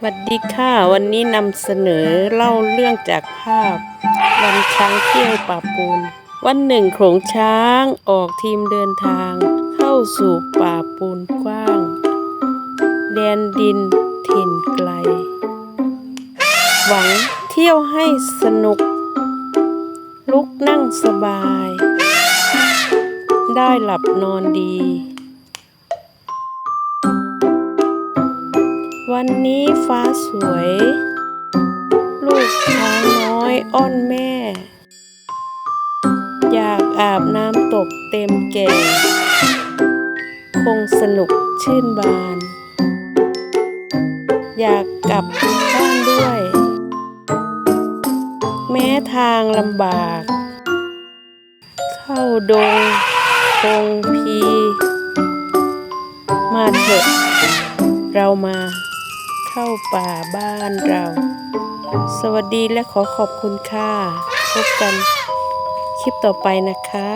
สวัสดีค่ะวันนี้นำเสนอเล่าเรื่องจากภาพ วันช้างเที่ยวป่าปูน วันหนึ่งโขงช้างออกทีมเดินทาง เข้าสู่ป่าปูนกว้าง แดนดินถิ่นไกล หวังเที่ยวให้สนุก ลุกนั่งสบาย ได้หลับนอนดี วันนี้ฟ้าสวย ลูกช้างน้อยอ้อนแม่ อยากอาบน้ำตกเต็มแก่ คงสนุกชื่นบาน อยากกลับบ้านด้วย แม้ทางลำบาก เข้าดงคงพี มาเถอะเรามา เข้าป่าบ้านเรา สวัสดีและขอขอบคุณค่ะ พบกันคลิปต่อไปนะคะ